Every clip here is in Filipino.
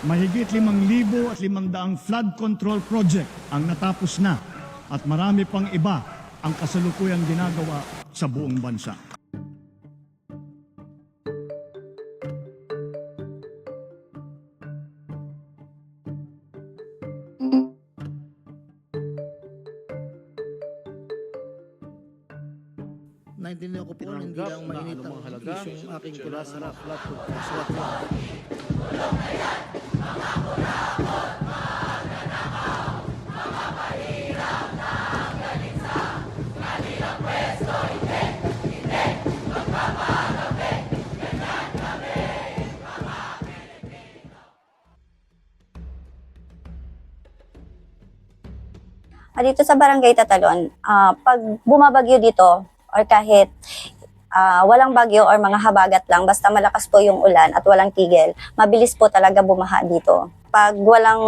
Mahigit 5,000 at 500 flood control project ang natapos na at marami pang iba ang kasalukuyang ginagawa sa buong bansa. Naintindihan ko po na hindi lang na mainit ang halaga, isyong aking General kula sa Sarap. flat Ah, dito sa Barangay Tatalon, ah, pag bumabagyo dito or kahit ah, walang bagyo or mga habagat lang, basta malakas po yung ulan at walang tigil, mabilis po talaga bumaha dito. Pag walang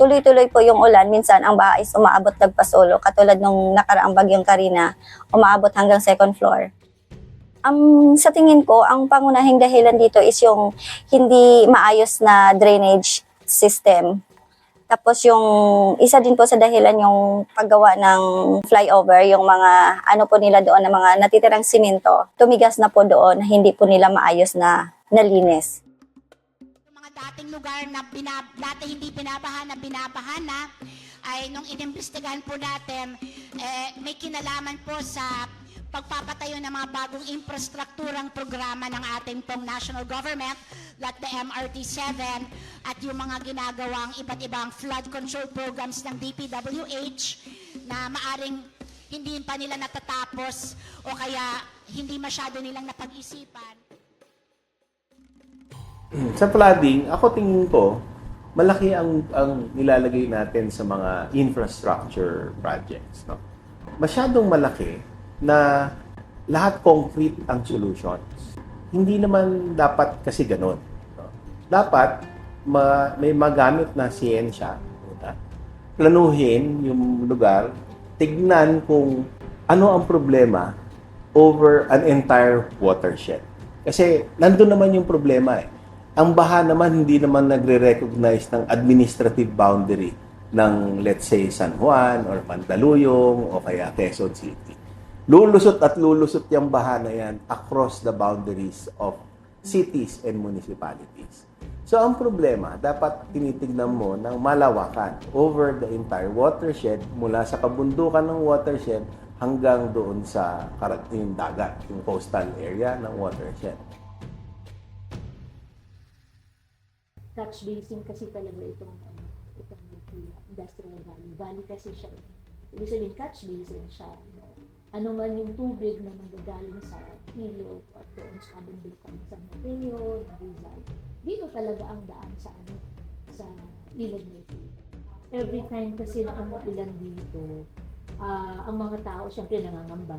tuloy-tuloy po yung ulan, minsan ang bahay is umaabot nagpasolo. Katulad nung nakaraang bagyong Karina, umaabot hanggang second floor. Ang sa tingin ko, ang pangunahing dahilan dito is yung hindi maayos na drainage system tapos yung isa din po sa dahilan yung paggawa ng flyover, yung mga ano po nila doon na mga natitirang simento, tumigas na po doon, hindi po nila maayos na nalinis. Yung mga dating lugar na binab, dati hindi binabaha na binabaha na, ay nung inimbestigahan po natin, eh, may kinalaman po sa pagpapatayo ng mga bagong infrastrukturang programa ng ating pong national government like the MRT-7 at yung mga ginagawang iba't ibang flood control programs ng DPWH na maaring hindi pa nila natatapos o kaya hindi masyado nilang napag-isipan. sa flooding, ako tingin ko, malaki ang, ang nilalagay natin sa mga infrastructure projects. No? Masyadong malaki na lahat concrete ang solutions. Hindi naman dapat kasi ganun. Dapat ma, may magamit na siyensya. Planuhin yung lugar, tignan kung ano ang problema over an entire watershed. Kasi nandun naman yung problema eh. Ang baha naman hindi naman nagre-recognize ng administrative boundary ng let's say San Juan or Mandaluyong o kaya Quezon City. Lulusot at lulusot yung baha na yan across the boundaries of cities and municipalities. So ang problema, dapat tinitignan mo ng malawakan over the entire watershed mula sa kabundukan ng watershed hanggang doon sa yung dagat, yung coastal area ng watershed. touch basin kasi talaga itong ano, itong industrial valley. Valley kasi siya. Ibig sabihin, catch basin siya. No? Ano man yung tubig na nanggagaling sa ilog at doon sa kabundukan San Mateo, Rizal. Dito talaga ang daan sa ano, sa ilog na. Every time kasi na umuulan dito, ah, ang mga tao syempre nangangamba.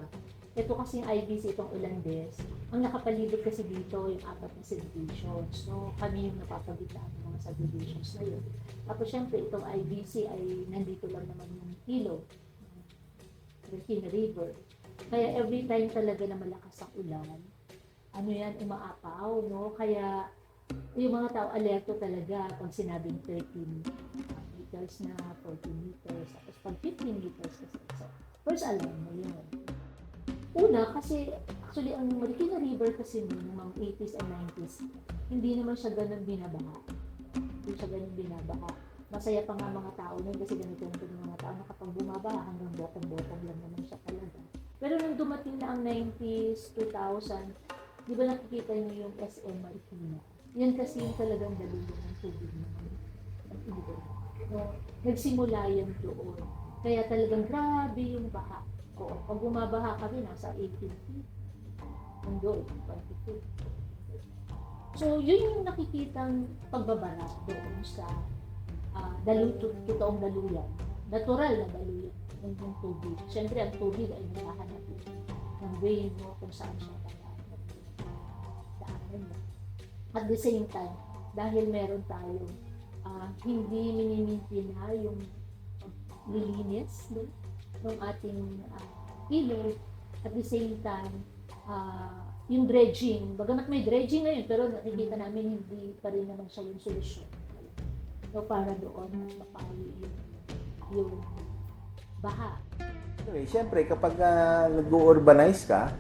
Ito kasi yung IBC, itong Ulandes, ang nakapalibot kasi dito yung apat na subdivisions. No? Kami yung napapagitaan ng mga subdivisions na yun. Tapos syempre itong IBC ay nandito lang naman yung ilog, Regina River. Kaya every time talaga na malakas ang ulan, ano yan, umaapaw, no? Kaya yung mga tao alerto talaga pag sinabing 13 meters na, 14 meters, tapos pag 15 meters kasi. So, first alarm mo yun. Una, kasi actually ang Marikina River kasi noon, ng mga 80s and 90s, hindi naman siya ganun binabaha. Hindi siya ganun binabaha. Masaya pa nga mga tao noon kasi ganito yung mga tao na kapag bumabaha hanggang bottom-bottom lang naman siya talaga. Pero nung dumating na ang 90s, 2000, di ba nakikita niyo yung SM Marikina? Yan kasi yung talagang daluyan ng tubig ilog. No, nagsimula yan doon. Kaya talagang grabe yung baha. Oo, pag bumabaha kami, nasa 18 feet. Mundo, 20 feet. So, yun yung nakikitang pagbabara doon sa uh, dalu, to- totoong daluyan. Natural na daluyan ng yung tubig. Siyempre, ang tubig ay nakahanap ng way mo kung saan siya daanan. Daanan mo. At the same time, dahil meron tayong ah, hindi minimintina yung lilinis no? ng ating uh, ilog at the same time ah, yung dredging bagamat may dredging ngayon pero nakikita namin hindi pa rin naman siya yung solusyon So, para doon mas mapali yung, yung baha. Anyway, siyempre, kapag ah, nag-urbanize ka,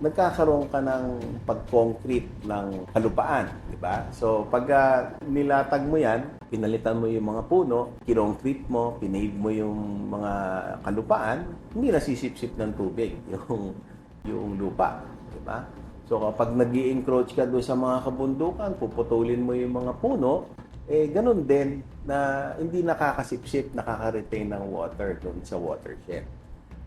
nagkakaroon ka ng pag-concrete ng kalupaan, di ba? So, pag ah, nilatag mo yan, pinalitan mo yung mga puno, kinongkrete mo, pinave mo yung mga kalupaan, hindi nasisipsip ng tubig yung, yung lupa, di ba? So, kapag nag encroach ka doon sa mga kabundukan, puputulin mo yung mga puno, eh, ganun din na hindi nakakasipsip, nakaka-retain ng water doon sa watershed.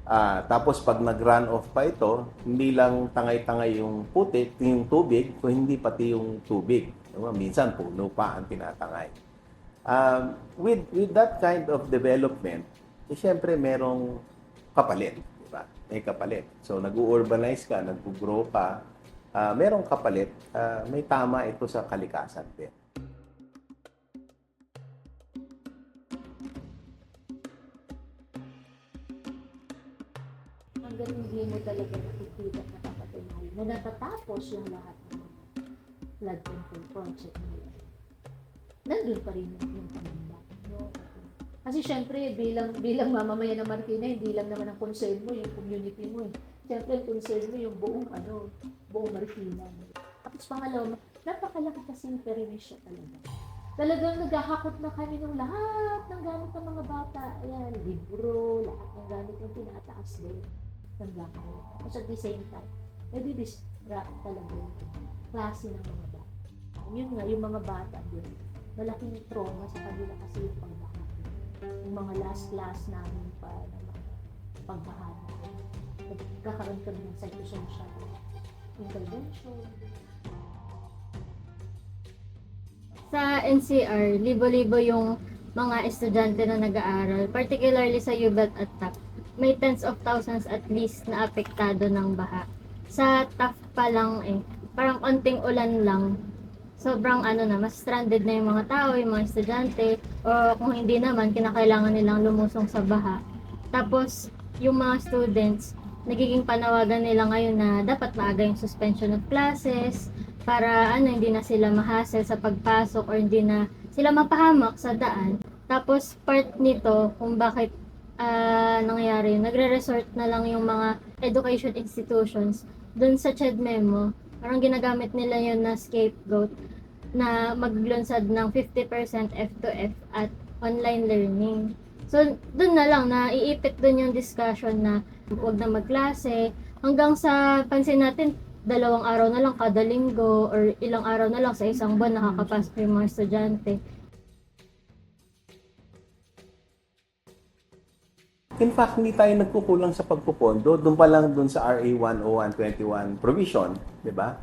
Ah, tapos pag nag-run off pa ito, hindi lang tangay-tangay yung putik, yung tubig, kung hindi pati yung tubig. Diba? Minsan puno pa ang tinatangay. Um, with with that kind of development, eh, syempre merong kapalit, di ba? May kapalit. So nag-urbanize ka, nag-grow ka, ah, merong kapalit, ah, may tama ito sa kalikasan din. Talaga nakikita na kapatunayan na natatapos yung lahat ng mga flood control project nila. Nandun pa rin yung, pangamba. No? Kasi syempre, bilang, bilang mamamayan ng Marikina, hindi lang naman ang concern mo, yung community mo. Eh. Syempre, ang concern mo yung buong, ano, buong Marikina. Tapos pangalawa, napakalaki kasi yung permisya talaga. Talagang naghahakot na kami ng lahat ng gamit ng mga bata. Ayan, libro, lahat ng gamit yung tinataas din ng lakay. Tapos at the same time, nadidistract talaga yung klase ng mga bata. Yun nga, yung mga bata din, malaking trauma sa kanila kasi yung pagbaha. Yung mga last class namin pa na mga pagbaha. Nagkakaroon kami ng psychosocial intervention. Sa NCR, libo-libo yung mga estudyante na nag-aaral, particularly sa UBET at TAP. May tens of thousands at least na apektado ng baha. Sa TAP pa lang eh, parang konting ulan lang, sobrang ano na, mas stranded na yung mga tao, yung mga estudyante, o kung hindi naman, kinakailangan nilang lumusong sa baha. Tapos, yung mga students, nagiging panawagan nila ngayon na dapat maaga yung suspension of classes, para ano hindi na sila mahasel sa pagpasok or hindi na sila mapahamak sa daan. Tapos part nito kung bakit ah, nangyayari, yun, nagre-resort na lang yung mga education institutions dun sa CHED memo. Parang ginagamit nila yun na scapegoat na maglunsad ng 50% F2F at online learning. So, dun na lang, na iipit dun yung discussion na huwag na magklase. Hanggang sa pansin natin, dalawang araw na lang kada linggo or ilang araw na lang sa isang buwan nakakapasok yung mga estudyante. In fact, hindi tayo nagkukulang sa pagpupondo. Doon pa lang doon sa RA 10121 provision, di ba?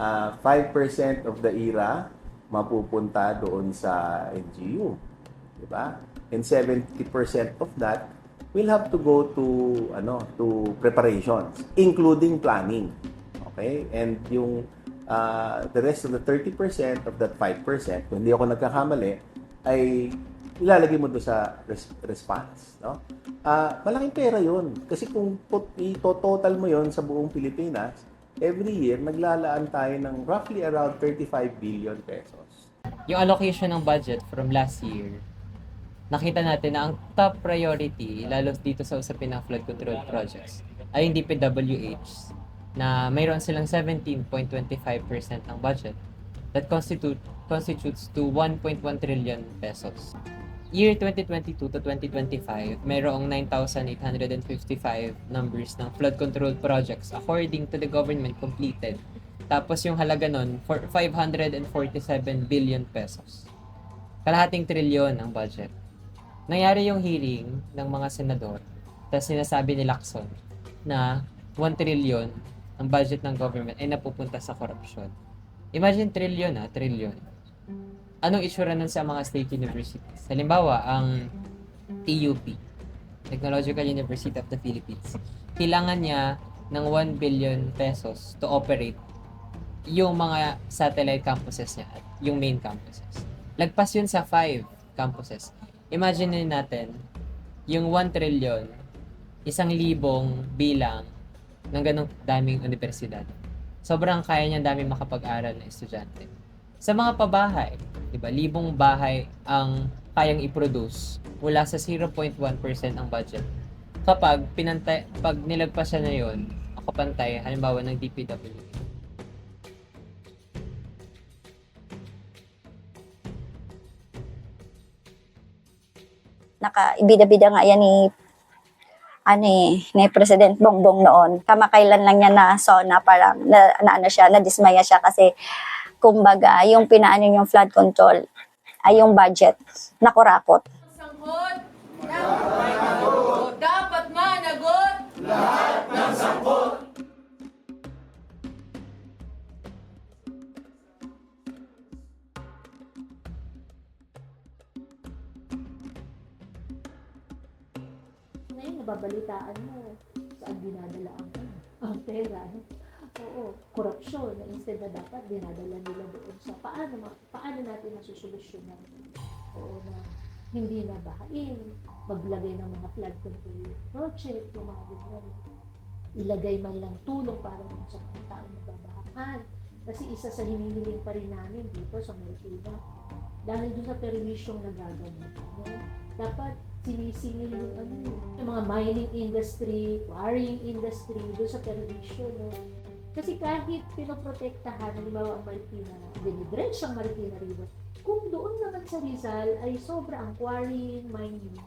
Ah, 5% of the IRA mapupunta doon sa NGU, di ba? And 70% of that will have to go to ano, to preparations, including planning. Okay? And yung ah, the rest of the 30% of that 5%, kung hindi ako nagkakamali, ay ilalagay mo doon sa res- response, no? Ah, malaking pera 'yon. Kasi kung tot- i-total mo 'yon sa buong Pilipinas, every year naglalaan tayo ng roughly around 35 billion pesos. yung allocation ng budget from last year, nakita natin na ang top priority, lalo dito sa usapin ng flood control projects, ay yung DPWH na mayroon silang 17.25% ng budget that constitute constitutes to 1.1 trillion pesos. Year 2022 to 2025, mayroong 9,855 numbers ng flood control projects according to the government completed. Tapos yung halaga nun, for 547 billion pesos. Kalahating trilyon ang budget. Nangyari yung hearing ng mga senador, tapos sinasabi ni Lacson na 1 trillion ang budget ng government ay napupunta sa korupsyon. Imagine trillion ah, trillion. Anong itsura nun sa mga state universities? Halimbawa, ang TUP, Technological University of the Philippines, kailangan niya ng 1 billion pesos to operate yung mga satellite campuses niya at yung main campuses. Lagpas yun sa 5 campuses. Imagine natin, yung 1 trillion, isang libong bilang ng ganong daming universidad. Sobrang kaya niya daming makapag-aral na estudyante. Sa mga pabahay, 'di ba? Libong bahay ang kayang i-produce mula sa 0.1% ang budget. Kapag pinantay, pag nilagpas siya na yun, ako pantay, halimbawa ng DPW. naka ibida-bida nga yan ni ano eh, ni President Bongbong noon. Kamakailan lang niya na so na parang na, na ano siya, na dismaya siya kasi kumbaga yung pinaano yung flood control ay yung budget nakurakot. Sangkot! Dapat managot! Ngayon, nababalitaan mo saan dinadala ang, ang pera. no? Oo, korupsyon na instead na dapat dinadala nila doon sa paano, ma- paano natin masusolusyonan. Oo, na hindi na bahain, maglagay ng mga flood control project, yung mga ganyan. Ilagay man lang tulong para dun sa mga taong nababahaan. Kasi isa sa hinihiling pa rin namin dito sa Marikina, dahil doon sa permisyong nagagamit. No? Dapat sinisingil yung ano, yung mga mining industry, quarrying industry, doon sa permisyo, no? Kasi kahit pinoprotektahan, halimbawa ang Marikina, dinidrench ang Marikina River, kung doon naman sa Rizal ay sobra ang quarrying, mining,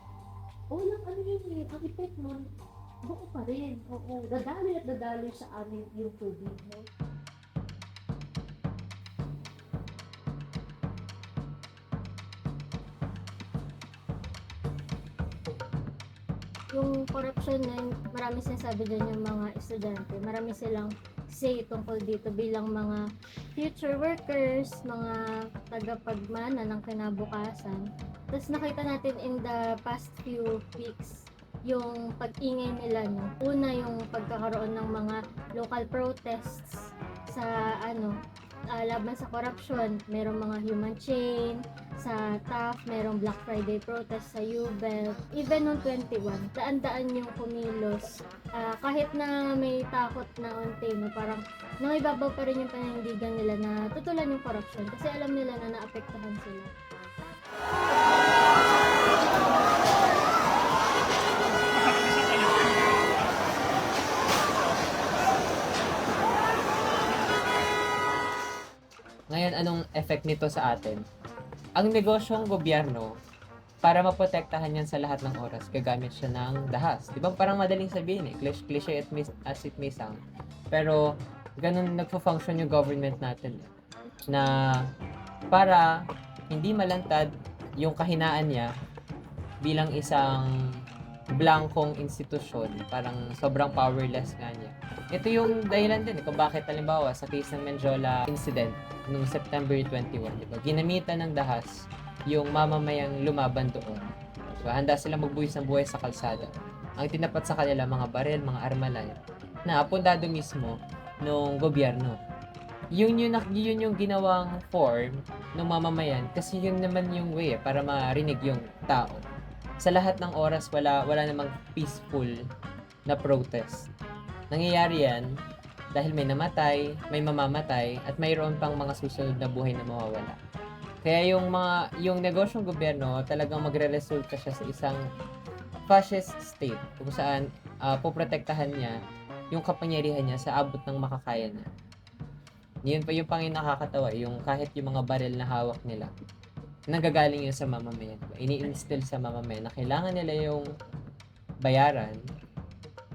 o lang ano yun eh, ang effect nun, buo pa rin. Oo, dadaloy at dadaloy sa amin yung tubig, no? yung corruption na yun, marami sinasabi dyan yung mga estudyante. Marami silang say tungkol dito bilang mga future workers, mga tagapagmana ng kinabukasan. Tapos nakita natin in the past few weeks yung pag-ingay nila no. Una yung pagkakaroon ng mga local protests sa ano ah, laban sa corruption. Merong mga human chain, sa TAF, merong Black Friday protest sa UBEL. Even noong 21, daan-daan yung kumilos. Ah, kahit na may takot na unti, no, parang nangibabaw pa rin yung panindigan nila na tutulan yung corruption kasi alam nila na naapektuhan sila. Ngayon, anong effect nito sa atin? Ang negosyong gobyerno, para maprotektahan yan sa lahat ng oras, gagamit siya ng dahas. Di ba parang madaling sabihin eh, cliche, cliche at mis- as it may sound. Pero, ganun nagpo-function yung government natin. eh. Na para hindi malantad yung kahinaan niya bilang isang blankong institusyon, parang sobrang powerless nga niya. Ito yung dahilan din eh, kung bakit halimbawa sa case ng Menjola incident noong September 21, di ba? Ginamitan ng dahas yung mamamayang lumaban doon. Diba? Handa silang magbuwis ng buhay sa kalsada. Ang tinapat sa kanila mga baril, mga armalay na apundado mismo ng gobyerno. Yun yun, yun yung ginawang form ng mamamayan kasi yun naman yung way eh, para marinig yung tao. Sa lahat ng oras wala wala namang peaceful na protest. Nangyayari yan dahil may namatay, may mamamatay, at mayroon pang mga susunod na buhay na mawawala. Kaya yung mga yung negosyong gobyerno talagang magre-resulta siya sa isang fascist state kung saan uh, poprotektahan niya yung kapangyarihan niya sa abot ng makakaya niya. Yun pa yung pang nakakatawa, yung kahit yung mga baril na hawak nila, nanggagaling yun sa mamamayan. Ini-instill sa mamamayan na kailangan nila yung bayaran,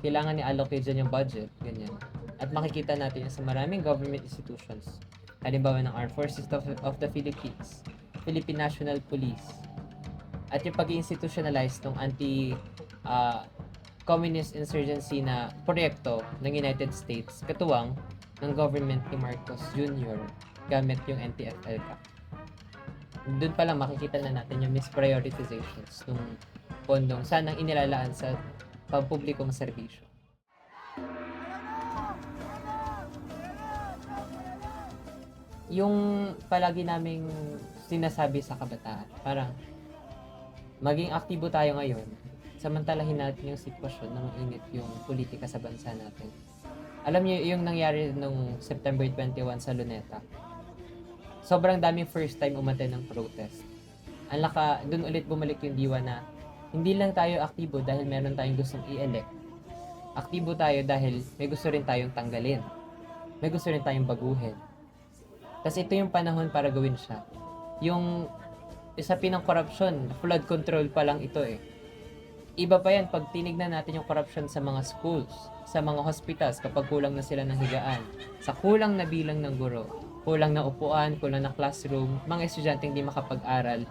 kailangan ni allocate dyan yung budget, ganyan. At makikita natin yun sa maraming government institutions. Halimbawa ng Armed Forces of, of the Philippines, Philippine National Police, at yung pag-institutionalize ng anti ah, communist insurgency na proyekto ng United States katuwang ng government ni Marcos Jr. gamit yung NTF-ELCA. Doon pa lang makikita na natin yung misprioritizations ng pondong sanang inilalaan sa pampublikong serbisyo. Yung palagi naming sinasabi sa kabataan, parang maging aktibo tayo ngayon, samantalahin natin yung sitwasyon na mainit yung politika sa bansa natin. Alam niyo yung nangyari nung September 21 sa Luneta. Sobrang daming first time umaten ng protest. ang laka, dun ulit bumalik yung diwa na hindi lang tayo aktibo dahil meron tayong gustong i-elect. Aktibo tayo dahil may gusto rin tayong tanggalin. May gusto rin tayong baguhin. Kasi ito yung panahon para gawin siya. Yung isapin ng korupsyon, flood control pa lang ito eh. Iba pa yan pag tinignan natin yung corruption sa mga schools, sa mga hospitals kapag kulang na sila ng higaan, sa kulang na bilang ng guro, kulang na upuan, kulang na classroom, mga estudyante hindi makapag-aral.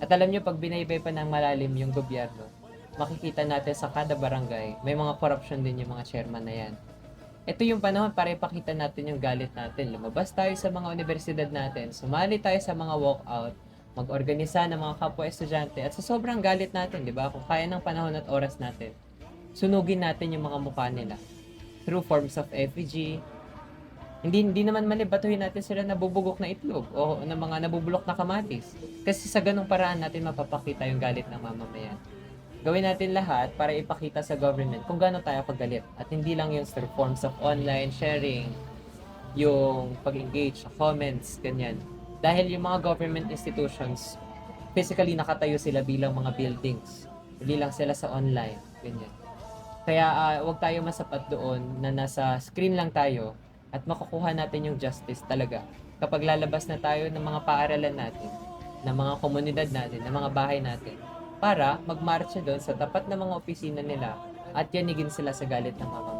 At alam nyo, pag binaybay pa ng malalim yung gobyerno, makikita natin sa kada barangay, may mga corruption din yung mga chairman na yan. Ito yung panahon para ipakita natin yung galit natin. Lumabas tayo sa mga universidad natin, sumali tayo sa mga walkout, mag-organisa ng mga kapwa estudyante at sa sobrang galit natin, di ba? Kung kaya ng panahon at oras natin, sunugin natin yung mga mukha nila through forms of effigy. Hindi, hindi naman mali, batuhin natin sila na bubugok na itlog o ng mga nabubulok na kamatis. Kasi sa ganung paraan natin mapapakita yung galit ng mamamayan. Gawin natin lahat para ipakita sa government kung gaano tayo kagalit. At hindi lang yung through forms of online sharing, yung pag-engage sa comments, ganyan. Dahil yung mga government institutions, physically nakatayo sila bilang mga buildings. Hindi lang sila sa online, ganyan. Kaya ah, wag tayo masapat doon na nasa screen lang tayo at makukuha natin yung justice talaga. Kapag lalabas na tayo ng mga paaralan natin, ng mga komunidad natin, ng mga bahay natin, para magmarcha doon sa tapat ng mga opisina nila at yanigin sila sa galit ng mga